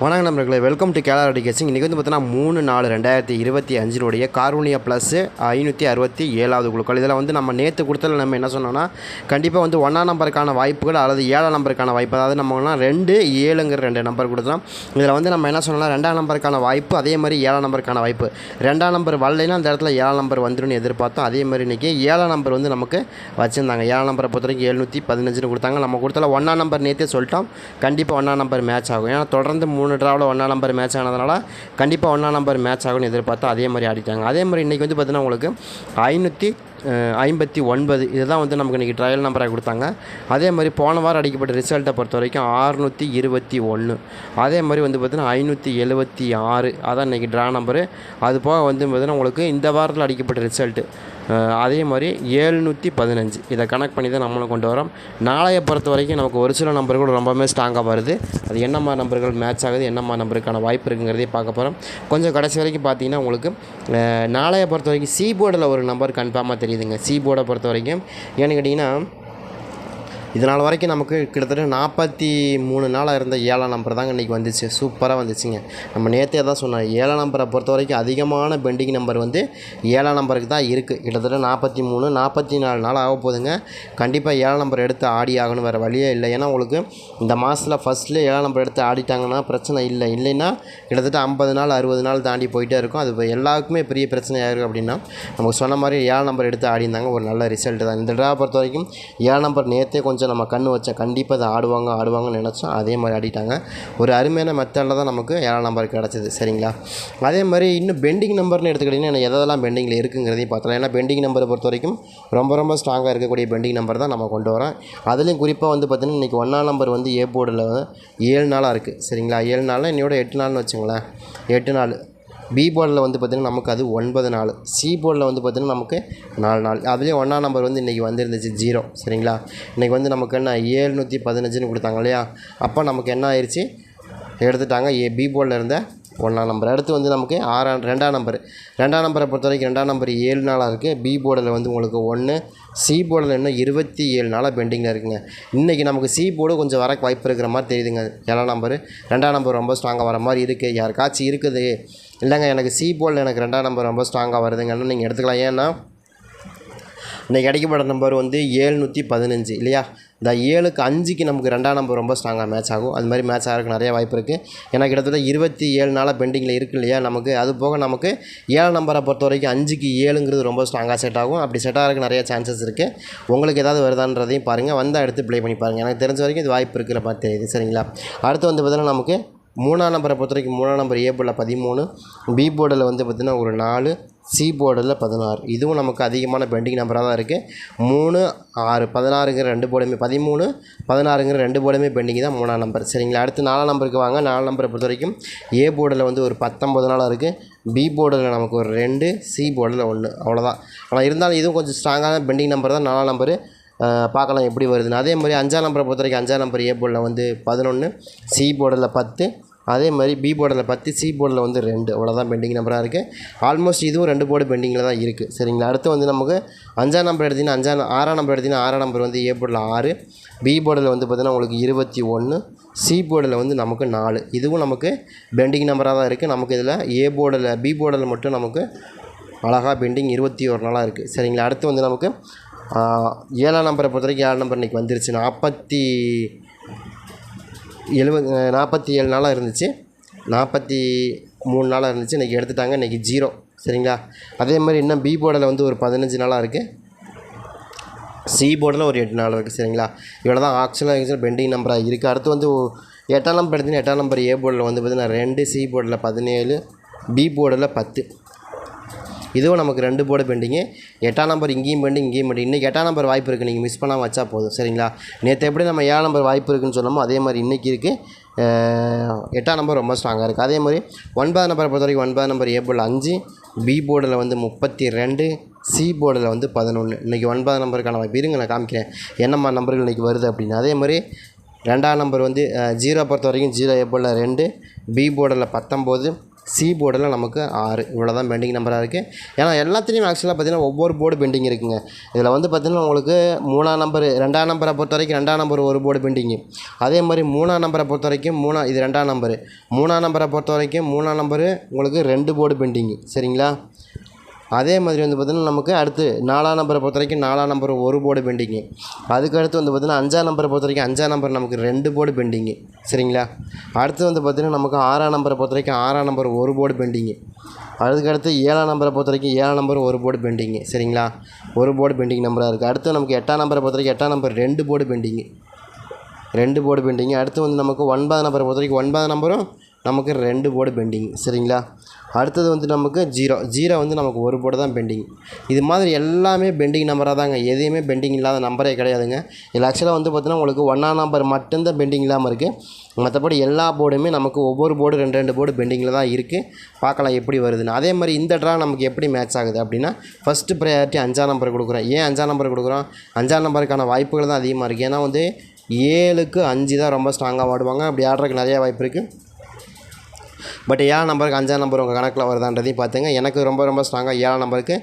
வணக்கம் நம்பர்களே welcome to கேலர் கேசிங் இன்றைக்கி வந்து பார்த்தீங்கன்னா மூணு நாலு ரெண்டாயிரத்தி இருபத்தி அஞ்சினுடைய கார்வனியா ப்ளஸ் ஐநூற்றி அறுபத்தி ஏழாவது குழுக்கள். இதில் வந்து நம்ம நேற்று கொடுத்ததில் நம்ம என்ன சொன்னோம்னா கண்டிப்பாக வந்து ஒன்றாம் நம்பருக்கான வாய்ப்புகள் அல்லது ஏழாம் நம்பருக்கான வாய்ப்பு அதாவது நம்ம ரெண்டு ஏழுங்கிற ரெண்டு நம்பர் கொடுத்தோம் இதில் வந்து நம்ம என்ன சொன்னோம்னா ரெண்டாம் நம்பருக்கான வாய்ப்பு அதே மாதிரி ஏழாம் நம்பருக்கான வாய்ப்பு. ரெண்டாம் நம்பர் வரலைன்னா அந்த இடத்துல ஏழாம் நம்பர் வந்துடும் எதிர்பார்த்தோம். அதே மாதிரி இன்றைக்கி ஏழாம் நம்பர் வந்து நமக்கு வச்சுருந்தாங்க. ஏழாம் நம்பரை பொறுத்த வரைக்கும் எழுநூற்றி பதினஞ்சுன்னு கொடுத்தாங்க. நம்ம கொடுத்தல ஒன்றாம் நம்பர் நேற்றே சொல்லிட்டோம். கண்டிப்பாக ஒன்றாம் நம்பர் மேட்ச் ஆகும். ஏன்னா தொடர்ந்து மூணு ட்ராவில் ஒன்றா நம்பர் மேட்ச் ஆனதுனால கண்டிப்பாக ஒன்றாம் நம்பர் மேட்ச் ஆகும்னு எதிர்பார்த்தா அதே மாதிரி ஆடிட்டாங்க. அதே மாதிரி இன்றைக்கி வந்து பார்த்தீங்கன்னா உங்களுக்கு ஐநூற்றி ஐம்பத்தி ஒன்பது. இதுதான் வந்து நமக்கு இன்றைக்கி ட்ரையல் நம்பராக கொடுத்தாங்க. அதே மாதிரி போன வாரம் அடிக்கப்பட்ட ரிசல்ட்டை பொறுத்த வரைக்கும் ஆறுநூற்றி இருபத்தி ஒன்று அதே மாதிரி வந்து பார்த்திங்கன்னா ஐநூற்றி எழுபத்தி ஆறு. அதான் இன்றைக்கி ட்ரா நம்பரு அது போக வந்து பார்த்திங்கன்னா உங்களுக்கு இந்த வாரத்தில் அடிக்கப்பட்ட ரிசல்ட்டு அதே மாதிரி ஏழ்நூற்றி பதினஞ்சு. இதை கனெக்ட் பண்ணி தான் நம்மளும் கொண்டு வரோம். நாளைய பொறுத்த வரைக்கும் நமக்கு ஒரு சில நம்பர்கள் ரொம்பவுமே ஸ்ட்ராங்காக வருது. அது என்னம்மா நம்பர்கள் மேட்ச் ஆகுது என்னம்மா நம்பருக்கான வாய்ப்பு இருக்குங்கிறதே பார்க்க போகிறோம் கொஞ்சம் கடைசி வரைக்கும் பார்த்தீங்கன்னா உங்களுக்கு நாளையை நாளைய பொறுத்த வரைக்கும் சி போர்டில் ஒரு நம்பர் கன்ஃபார்மாக தெரியுதுங்க. சி போர்டை பொறுத்த வரைக்கும் ஏன்னு கேட்டிங்கன்னா இது நாள் வரைக்கும் நமக்கு கிட்டத்தட்ட நாற்பத்தி மூணு நாளாக இருந்த ஏழாம் நம்பர் தாங்க இன்றைக்கி வந்துச்சு. சூப்பராக வந்துச்சுங்க. நம்ம நேற்றே தான் சொன்னோம் ஏழாம் நம்பரை பொறுத்த வரைக்கும் அதிகமான பெண்டிங் நம்பர் வந்து ஏழாம் நம்பருக்கு தான் இருக்குது கிட்டத்தட்ட நாற்பத்தி மூணு நாற்பத்தி நாலு நாள் ஆக போகுதுங்க. கண்டிப்பாக ஏழாம் நம்பர் எடுத்து ஆடி ஆகணும். வேறு வழியே இல்லை. ஏன்னா உங்களுக்கு இந்த மாதத்தில் ஃபஸ்ட்டில் ஏழாம் நம்பர் எடுத்து ஆடிட்டாங்கன்னா பிரச்சனை இல்லை. இல்லைன்னா கிட்டத்தட்ட ஐம்பது நாள் அறுபது நாள் தாண்டி போயிட்டே இருக்கும். அது இப்போ எல்லாருக்குமே பெரிய பிரச்சனையாக இருக்குது அப்படின்னா நமக்கு சொன்ன மாதிரி ஏழாம் நம்பர் எடுத்து ஆடிருந்தாங்க ஒரு நல்ல ரிசல்ட் தான். இந்த ட்ரா பொறுத்த வரைக்கும் ஏழாம் நம்பர் நேற்றே கொஞ்சம் நம்ம கண்ணு வச்சேன் கண்டிப்பாக அதை ஆடுவாங்க ஆடுவாங்கன்னு நினச்சோம் அதே மாதிரி ஆடிட்டாங்க. ஒரு அருமையான மெத்தடில் தான் நமக்கு ஏழாம் நம்பர் கிடச்சிது சரிங்களா? அதே மாதிரி இன்னும் பெண்டிங் நம்பர்னு எடுத்துக்கிட்டிங்கன்னா எதெல்லாம் பெண்டிங்கில் இருக்குங்கிறதையும் பார்த்தலாம் ஏன்னா பெண்டிங் நம்பரை பொறுத்த வரைக்கும் ரொம்ப ரொம்ப ஸ்ட்ராங்காக இருக்கக்கூடிய பெண்டிங் நம்பர் தான் நம்ம கொண்டு வரோம். அதுலேயும் குறிப்பாக வந்து பார்த்திங்கன்னா இன்றைக்கி ஒன்றாம் நம்பர் வந்து ஏ போர்டில் ஏழு நாளாக இருக்குது சரிங்களா? ஏழு நாளில் என்னையோட எட்டு நாள்னு வச்சுங்களேன். எட்டு நாள். பி போர்டில் வந்து பார்த்திங்கன்னா நமக்கு அது ஒன்பது நாள் சி போர்டில் வந்து பார்த்திங்கன்னா நமக்கு நாலு நாள் அதுலேயும் ஒன்றாம் நம்பர் வந்து இன்றைக்கி வந்துருந்துச்சு ஜீரோ சரிங்களா? இன்றைக்கி வந்து நமக்கு என்ன ஏழ்நூற்றி பதினஞ்சுன்னு கொடுத்தாங்க இல்லையா? அப்போ நமக்கு என்ன ஆயிடுச்சு எடுத்துட்டாங்க ஏ பி போர்டில் இருந்த ஒன்றாம் நம்பர் அடுத்து வந்து நமக்கு ஆறாம் ரெண்டாம் நம்பர் ரெண்டாம் நம்பரை பொறுத்த வரைக்கும் ரெண்டாம் நம்பர் ஏழு நாளாக இருக்குது பி போர்டில் வந்து உங்களுக்கு ஒன்று சி போர்டில் இன்னும் இருபத்தி ஏழு நாளாக பெண்டிங்கில் இருக்குங்க. இன்றைக்கி நமக்கு சி போர்டு கொஞ்சம் வர வாய்ப்பு இருக்கிற மாதிரி தெரியுதுங்க. ஏழாம் நம்பர் ரெண்டாம் நம்பர் ரொம்ப ஸ்ட்ராங்காக வர மாதிரி இருக்குது யாருக்காச்சும் இருக்குது. இல்லைங்க எனக்கு சி போல் எனக்கு ரெண்டாம் நம்பர் ரொம்ப ஸ்ட்ராங்காக வருதுங்கன்னு நீங்கள் எடுத்துக்கலாம். ஏன்னா இன்றைக்கி கிடைக்கப்பட்ட நம்பர் வந்து ஏழ்நூற்றி பதினஞ்சு இல்லையா? இந்த ஏழுக்கு அஞ்சுக்கு நமக்கு ரெண்டாம் நம்பர் ரொம்ப ஸ்ட்ராங்காக மேட்ச் ஆகும். அது மாதிரி மேட்ச் ஆகிறதுக்கு நிறைய வாய்ப்பு இருக்குது ஏன்னா கிட்டத்தட்ட இருபத்தி ஏழு நாளாக பெண்டிங்கில் இருக்கு இல்லையா? நமக்கு அது போக நமக்கு ஏழு நம்பரை பொறுத்த வரைக்கும் அஞ்சுக்கு ஏழுங்கிறது ரொம்ப ஸ்ட்ராங்காக செட் ஆகும். அப்படி செட் ஆகிறதுக்கு நிறைய சான்சஸ் இருக்குது உங்களுக்கு ஏதாவது வருதான்றதையும் பாருங்கள் வந்தால் எடுத்து ப்ளே பண்ணி பாருங்கள் எனக்கு தெரிஞ்ச வரைக்கும் இது வாய்ப்பு இருக்கிற மாதிரி தெரியுது. சரிங்களா? அடுத்து வந்து பார்த்தீங்கன்னா நமக்கு மூணாம் நம்பரை பொறுத்த வரைக்கும் மூணாம் நம்பர் ஏ போர்டில் பதிமூணு பி போர்டில் வந்து பார்த்திங்கன்னா ஒரு நாலு சி போர்டில் பதினாறு. இதுவும் நமக்கு அதிகமான பெண்டிங் நம்பராக தான் இருக்குது மூணு ஆறு பதினாறுங்கிற ரெண்டு போர்டுமே பதிமூணு பதினாறுங்கிற ரெண்டு போர்டுமே பெண்டிங் தான் மூணாம் நம்பர். சரிங்களா? அடுத்து நாலாம் நம்பருக்கு வாங்க. நாலாம் நம்பரை பொறுத்த வரைக்கும் ஏ போர்டில் வந்து ஒரு பத்தொம்பது நாளாக இருக்குது பி போர்டில் நமக்கு ஒரு ரெண்டு சி போர்டில் ஒன்று அவ்வளோதான் ஆனால் இருந்தாலும் இதுவும் கொஞ்சம் ஸ்ட்ராங்கான பெண்டிங் நம்பர் தான் நாலாம் நம்பரு. பார்க்கலாம் எப்படி வருதுன்னு. அதே மாதிரி அஞ்சாம் நம்பரை பொறுத்த வரைக்கும் அஞ்சாம் நம்பர் ஏ போர்டில் வந்து பதினொன்று சி போர்டில் பத்து அதே மாதிரி பி போர்டில் பத்து சி போர்டில் வந்து ரெண்டு. அவ்வளோதான் பெண்டிங் நம்பராக இருக்குது ஆல்மோஸ்ட் இதுவும் ரெண்டு போர்டு பெண்டிங்கில் தான் இருக்குது சரிங்களா? அடுத்து வந்து நமக்கு அஞ்சாம் நம்பர் எடுத்திங்கன்னா அஞ்சாம் ஆறாம் நம்பர் எடுத்திங்கன்னா ஆறாம் நம்பர் வந்து ஏ போர்டில் ஆறு. பி போர்டில் வந்து பார்த்திங்கன்னா உங்களுக்கு இருபத்தி ஒன்று சி போர்டில் வந்து நமக்கு நாலு. இதுவும் நமக்கு பெண்டிங் நம்பராக தான் இருக்குது நமக்கு இதில் ஏ போர்டில் பி போர்டில் மட்டும் நமக்கு அழகாக பெண்டிங் இருபத்தி ஒரு நாளாக இருக்குது சரிங்களா? அடுத்து வந்து நமக்கு ஏழாம் நம்பரை பொறுத்த வரைக்கும் ஏழாம் நம்பர் இன்றைக்கி வந்துருச்சு. நாற்பத்தி எழுபது நாற்பத்தி ஏழு நாளாக இருந்துச்சு. நாற்பத்தி மூணு நாளாக இருந்துச்சு. இன்றைக்கி எடுத்துட்டாங்க. இன்றைக்கி ஜீரோ. சரிங்களா? அதே மாதிரி இன்னும் பி போர்டில் வந்து ஒரு பதினஞ்சு நாளாக இருக்குது சி போர்டில் ஒரு எட்டு நாள் இருக்குது சரிங்களா? இவ்வளோ தான். ஆக்சுவலாக ஆக்சுவலாக பெண்டிங் நம்பராக இருக்குது அடுத்து வந்து எட்டாம் நம்பர் எடுத்தீங்கன்னா எட்டாம் நம்பர் ஏ போர்டில் வந்து பார்த்தீங்கன்னா ரெண்டு சி போர்டில் பதினேழு பி போர்டில் பத்து. இதுவும் நமக்கு ரெண்டு போர்டு பெண்டிங்கு. எட்டாம் நம்பர் இங்கேயும் பெண்டிங் இங்கேயும் பெண்டிங். இன்றைக்கி எட்டாம் நம்பர் வாய்ப்பு இருக்குது நீங்கள் மிஸ் பண்ணாமல் வச்சா போதும். சரிங்களா? நேற்று எப்படி நம்ம ஏழாம் நம்பர் வாய்ப்பு இருக்குன்னு சொன்னோமோ அதே மாதிரி இன்றைக்கி இருக்குது எட்டாம் நம்பர் ரொம்ப ஸ்ட்ராங்காக இருக்குது அதே மாதிரி ஒன்பதாம் நம்பரை பொறுத்த வரைக்கும் ஒன்பதாம் நம்பர் ஏ போர்டில் அஞ்சு பி போர்டில் வந்து முப்பத்தி ரெண்டு சி போர்டில் வந்து பதினொன்று இன்றைக்கி ஒன்பதாம் நம்பருக்கான வாய்ப்பு. இருங்க நான் காமிக்கிறேன். என்னம்மா நம்பர்கள் இன்றைக்கி வருது அப்படின்னு. அதே மாதிரி ரெண்டாம் நம்பர் வந்து ஜீரோ பொறுத்த வரைக்கும் ஜீரோ ஏ போர்டில் ரெண்டு பி போர்டில் பத்தொம்போது சி போர்டில் நமக்கு ஆறு. இவ்வளோ தான் பெண்டிங் நம்பராக இருக்குது ஏன்னா எல்லாத்துலேயும் ஆக்சுவலாக பார்த்தீங்கன்னா ஒவ்வொரு போர்டு பெண்டிங் இருக்குங்க. இதில் வந்து பார்த்திங்கன்னா உங்களுக்கு மூணாம் நம்பர் ரெண்டாம் நம்பரை பொறுத்த வரைக்கும் ரெண்டாம் நம்பர் ஒரு போர்டு பெண்டிங்கு அதே மாதிரி மூணாம் நம்பரை பொறுத்த வரைக்கும் மூணா இது ரெண்டாம் நம்பரு மூணாம் நம்பரை பொறுத்த வரைக்கும் மூணாம் நம்பரு உங்களுக்கு ரெண்டு போர்டு பெண்டிங்கு சரிங்களா? அதே மாதிரி வந்து பார்த்திங்கன்னா நமக்கு அடுத்து நாலாம் நம்பரை பொறுத்த வரைக்கும் நாலாம் நம்பர் ஒரு போர்டு பெண்டிங்கு அதுக்கு அடுத்து வந்து பார்த்திங்கன்னா அஞ்சாம் நம்பரை பொறுத்த வரைக்கும் அஞ்சாம் நம்பர் நமக்கு ரெண்டு போர்டு பெண்டிங்கு சரிங்களா? அடுத்து வந்து பார்த்திங்கன்னா நமக்கு ஆறாம் நம்பரை பொறுத்த வரைக்கும் ஆறாம் நம்பர் ஒரு போர்டு பெண்டிங்கு அதுக்கடுத்து ஏழாம் நம்பரை பொறுத்த வரைக்கும் ஏழாம் நம்பர் ஒரு போர்டு பெண்டிங்கு சரிங்களா? ஒரு போர்டு பெண்டிங் நம்பராக இருக்குது அடுத்து நமக்கு எட்டாம் நம்பரை பொறுத்த வரைக்கும் எட்டாம் நம்பர் ரெண்டு போர்டு பெண்டிங்கு ரெண்டு போர்டு பெண்டிங்கு அடுத்து வந்து நமக்கு ஒன்பதாம் நம்பரை பொறுத்த வரைக்கும் ஒன்பதாம் நம்பரும் நமக்கு ரெண்டு போர்டு பெண்டிங் சரிங்களா? அடுத்தது வந்து நமக்கு ஜீரோ ஜீரோ வந்து நமக்கு ஒரு போர்டு தான் பெண்டிங் இது மாதிரி எல்லாமே பெண்டிங் நம்பராக தாங்க. எதையுமே பெண்டிங் இல்லாத நம்பரே கிடையாதுங்க. இதில் ஆக்சுவலாக வந்து பார்த்தீங்கன்னா உங்களுக்கு ஒன்றாம் நம்பர் மட்டும்தான் பெண்டிங் இல்லாமல் இருக்குது மற்றபடி எல்லா போர்டுமே நமக்கு ஒவ்வொரு போர்டு ரெண்டு ரெண்டு போர்டு பெண்டிங்கில் தான் இருக்குது பார்க்கலாம் எப்படி வருதுன்னு. அதே மாதிரி இந்த ட்ரா நமக்கு எப்படி மேட்ச் ஆகுது அப்படின்னா ஃபஸ்ட்டு ப்ரையாரிட்டி அஞ்சாம் நம்பர் கொடுக்குறோம். ஏன் அஞ்சாம் நம்பர் கொடுக்குறோம்? அஞ்சாம் நம்பருக்கான வாய்ப்புகள் தான் அதிகமாக இருக்குது ஏன்னா வந்து ஏழுக்கு அஞ்சு தான் ரொம்ப ஸ்ட்ராங்காக ஆடுவாங்க அப்படி ஆடுறதுக்கு நிறையா வாய்ப்பு இருக்குது பட் ஏழாம் நம்பருக்கு அஞ்சாம் நம்பர் உங்கள் கணக்கில் வருதான்றதையும் பார்த்துங்க. எனக்கு ரொம்ப ரொம்ப ஸ்ட்ராங்காக ஏழாம் நம்பருக்கு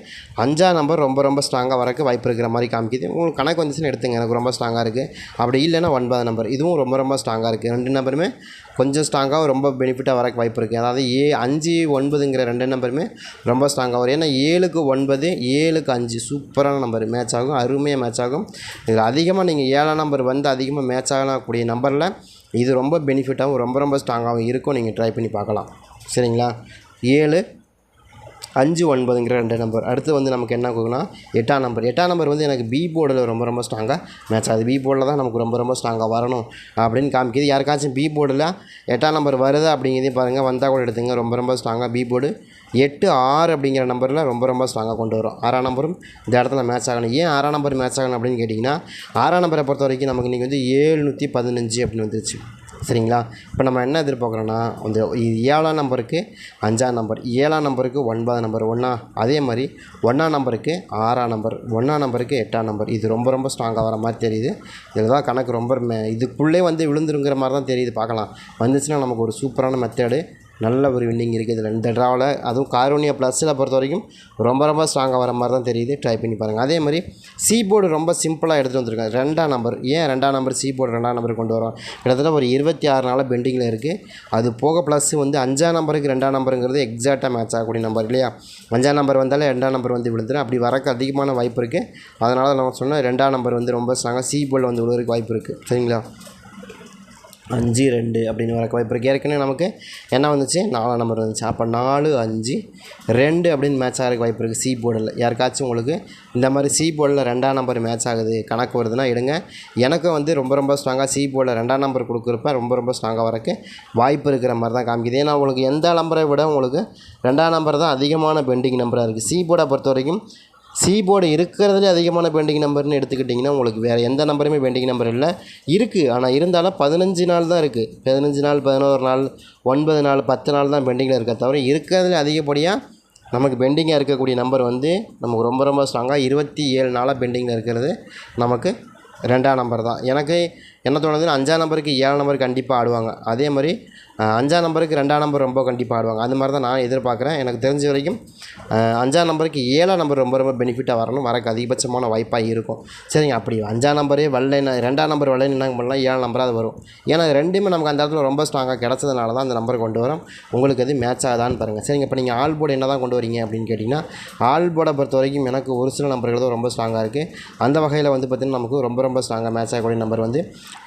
அஞ்சாம் நம்பர் ரொம்ப ரொம்ப ஸ்ட்ராங்காக வரக்கு வாய்ப்பு இருக்கிற மாதிரி காமிக்குது. உங்களுக்கு கணக்கு வந்துச்சுன்னு எடுத்துங்க. எனக்கு ரொம்ப ஸ்ட்ராங்காக இருக்குது அப்படி இல்லைன்னா ஒன்பதாம் நம்பர். இதுவும் ரொம்ப ரொம்ப ஸ்ட்ராங்காக இருக்குது ரெண்டு நம்பருமே கொஞ்சம் ஸ்ட்ராங்காக ரொம்ப பெனிஃபிட்டாக வரக்கு வாய்ப்பு இருக்குது அதாவது ஏ அஞ்சு ஒன்பதுங்கிற ரெண்டு நம்பருமே ரொம்ப ஸ்ட்ராங்காக வரும். ஏன்னா ஏழுக்கு ஒன்பது ஏழுக்கு அஞ்சு சூப்பரான நம்பர் மேட்ச் ஆகும். அருமையாக மேட்ச் ஆகும். இதில் அதிகமாக நீங்கள் ஏழாம் நம்பர் வந்து அதிகமாக மேட்ச் ஆகக்கூடிய நம்பரில் இது ரொம்ப பெனிஃபிட்டாகவும் ரொம்ப ரொம்ப ஸ்ட்ராங்காகவும் இருக்கும். நீங்கள் ட்ரை பண்ணி பார்க்கலாம். சரிங்களா? ஏழு அஞ்சு ஒன்பதுங்கிற ரெண்டு நம்பர் அடுத்து வந்து நமக்கு என்ன கொடுக்குன்னா எட்டாம் நம்பர் எட்டாம் நம்பர் வந்து எனக்கு பி போர்டில் ரொம்ப ரொம்ப ஸ்ட்ராங்காக மேட்ச் ஆகுது. பி போர்டில் தான் நமக்கு ரொம்ப ரொம்ப ஸ்ட்ராங்காக வரணும் அப்படின்னு காமிக்கிது. யாருக்காச்சும் பி போர்டில் எட்டாம் நம்பர் வருது அப்படிங்கிறதையும் பாருங்கள் வந்தால் கூட எடுத்துங்க. ரொம்ப ரொம்ப ஸ்ட்ராங்காக பி போர்டு எட்டு ஆறு அப்படிங்கிற நம்பரில் ரொம்ப ரொம்ப ஸ்ட்ராங்காக கொண்டு வரும். ஆறாம் நம்பரும் இந்த இடத்துல மேட்ச் ஆகணும். ஏன் ஆறாம் நம்பர் மேட்ச் ஆகணும் அப்படின்னு கேட்டிங்கன்னா ஆறாம் நம்பரை பொறுத்த வரைக்கும் நமக்கு இன்றைக்கி வந்து ஏழ்நூற்றி பதினஞ்சு அப்படின்னு வந்துருச்சு. சரிங்களா? இப்போ நம்ம என்ன எதிர்பார்க்குறோன்னா அந்த ஏழாம் நம்பருக்கு அஞ்சாம் நம்பர் ஏழாம் நம்பருக்கு ஒன்பதாம் நம்பர் ஒன்றா அதே மாதிரி ஒன்றாம் நம்பருக்கு ஆறாம் நம்பர் ஒன்றாம் நம்பருக்கு எட்டாம் நம்பர் இது ரொம்ப ரொம்ப ஸ்ட்ராங்காக வர மாதிரி தெரியுது. இதில் தான் கணக்கு ரொம்ப மே இதுக்குள்ளே வந்து விழுந்துருங்கிற மாதிரி தான் தெரியுது. பார்க்கலாம். வந்துச்சுன்னா நமக்கு ஒரு சூப்பரான மெத்தேடு நல்ல ஒரு வின்னிங் இருக்குது. இதில் இந்த ட்ராவில் அதுவும் காரோனியா ப்ளஸில் பொறுத்த வரைக்கும் ரொம்ப ரொம்ப ஸ்ட்ராங்காக வர மாதிரி தான் தெரியுது. ட்ரை பண்ணி பாருங்கள் அதே மாதிரி சி போர்டு ரொம்ப சிம்பிளாக எடுத்துகிட்டு வந்திருக்காங்க ரெண்டாம் நம்பர் ஏன் ரெண்டாம் நம்பர் சி போர்டு ரெண்டாம் நம்பர் கொண்டு வரோம்? கிட்டத்தட்ட ஒரு இருபத்தி ஆறு நாளாக பெண்டிங்கில் இருக்குது அது போக ப்ளஸ் வந்து அஞ்சாம் நம்பருக்கு ரெண்டாம் நம்பருங்கிறது எக்ஸாக்டாக மேட்ச் ஆகக்கூடிய நம்பர் இல்லையா? அஞ்சாம் நம்பர் வந்தாலே ரெண்டாம் நம்பர் வந்து விழுந்துடும் அப்படி வரக்கு அதிகமான வாய்ப்பு இருக்குது அதனால் நம்ம சொன்னேன் ரெண்டாம் நம்பர் வந்து ரொம்ப ஸ்ட்ராங்காக சி போர்டில் வந்து விழுவதுக்கு வாய்ப்பு இருக்குது சரிங்களா? அஞ்சு ரெண்டு அப்படின்னு வரக்கு வாய்ப்பு இருக்குது ஏற்கனவே நமக்கு என்ன வந்துச்சு? நாலாம் நம்பர் வந்துச்சு. அப்போ நாலு அஞ்சு ரெண்டு அப்படின்னு மேட்ச் ஆகிறக்கு வாய்ப்பு இருக்குது சி போர்டில் யாருக்காச்சும் உங்களுக்கு இந்த மாதிரி சி போர்டில் ரெண்டாம் நம்பர் மேட்ச் ஆகுது கணக்கு வருதுன்னா எடுங்க. எனக்கும் வந்து ரொம்ப ரொம்ப ஸ்ட்ராங்காக சி போர்டில் ரெண்டாம் நம்பர் கொடுக்குறப்ப ரொம்ப ரொம்ப ஸ்ட்ராங்காக வரக்கு வாய்ப்பு இருக்கிற மாதிரி தான் காமிக்குது. ஏன்னா உங்களுக்கு எந்த நம்பரை விட உங்களுக்கு ரெண்டாம் நம்பர் தான் அதிகமான பெண்டிங் நம்பராக இருக்குது சி போர்டை பொறுத்த வரைக்கும் சி போர்டு இருக்கிறதுலே அதிகமான பெண்டிங் நம்பர்னு எடுத்துக்கிட்டிங்கன்னா உங்களுக்கு வேறு எந்த நம்பருமே பெண்டிங் நம்பர் இல்லை. இருக்குது ஆனால் இருந்தாலும் பதினஞ்சு நாள் தான் இருக்குது பதினஞ்சு நாள் பதினோரு நாள் ஒன்பது நாள் பத்து நாள் தான் பெண்டிங்கில் இருக்க தவிர இருக்கிறதுல அதிகப்படியாக நமக்கு பெண்டிங்காக இருக்கக்கூடிய நம்பர் வந்து நமக்கு ரொம்ப ரொம்ப ஸ்ட்ராங்காக இருபத்தி ஏழு நாளாக பெண்டிங்கில் இருக்கிறது நமக்கு ரெண்டாம் நம்பர் தான். எனக்கு என்ன தோணுதுன்னா அஞ்சாம் நம்பருக்கு ஏழாம் நம்பர் கண்டிப்பாக ஆடுவாங்க. அதே மாதிரி அஞ்சாம் நம்பருக்கு ரெண்டாம் நம்பர் ரொம்ப கண்டிப்பாக ஆடுவாங்க. அந்த மாதிரி தான் நான் எதிர்பார்க்குறேன். எனக்கு தெரிஞ்ச வரைக்கும் அஞ்சாம் நம்பருக்கு ஏழாம் நம்பர் ரொம்ப ரொம்ப பெனிஃபிட்டாக வரணும். வரக்கு அதிகபட்சமான வாய்ப்பாக இருக்கும். சரிங்க அப்படி அஞ்சாம் நம்பரே வரலைன்னா ரெண்டாம் நம்பர் வரலைன்னு என்ன பண்ணலாம்? ஏழாம் நம்பராக அது வரும். ஏன்னா ரெண்டுமே நமக்கு அந்த இடத்துல ரொம்ப ஸ்ட்ராங்காக கிடச்சதுனால தான் அந்த நம்பர் கொண்டு வரோம். உங்களுக்கு அது மேட்ச் ஆகுதான்னு பாருங்கள் சரிங்க இப்போ நீங்கள் ஆல் போர்டு என்ன தான் கொண்டு வரீங்க அப்படின்னு கேட்டிங்கன்னா ஆல் போர்டை பொறுத்த வரைக்கும் எனக்கு ஒரு சில நம்பர்கள் தான் ரொம்ப ஸ்ட்ராங்காக இருக்குது அந்த வகையில் வந்து பார்த்திங்கன்னா நமக்கு ரொம்ப ரொம்ப ஸ்ட்ராங்காக மேட்ச் ஆகக்கூடிய நம்பர் வந்து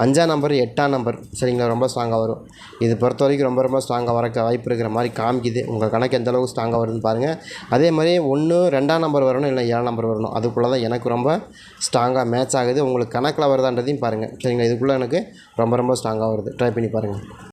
அஞ்சாம் நம்பர் எட்டாம் நம்பர். சரிங்களா ரொம்ப ஸ்ட்ராங்காக வரும். இது பொறுத்த வரைக்கும் ரொம்ப ரொம்ப ஸ்ட்ராங்காக வரக்க வாய்ப்பு இருக்கிற மாதிரி காமிக்குது. உங்கள் கணக்கு எந்த அளவுக்கு ஸ்ட்ராங்காக வருதுன்னு பாருங்கள் அதே மாதிரி ஒன்று ரெண்டாம் நம்பர் வரணும் இல்லை ஏழாம் நம்பர் வரணும். அதுக்குள்ளே தான் எனக்கு ரொம்ப ஸ்ட்ராங்காக மேட்ச் ஆகுது. உங்களுக்கு கணக்கில் வருதான்றதையும் பாருங்கள் சரிங்களா? இதுக்குள்ளே எனக்கு ரொம்ப ரொம்ப ஸ்ட்ராங்காக வருது. ட்ரை பண்ணி பாருங்கள்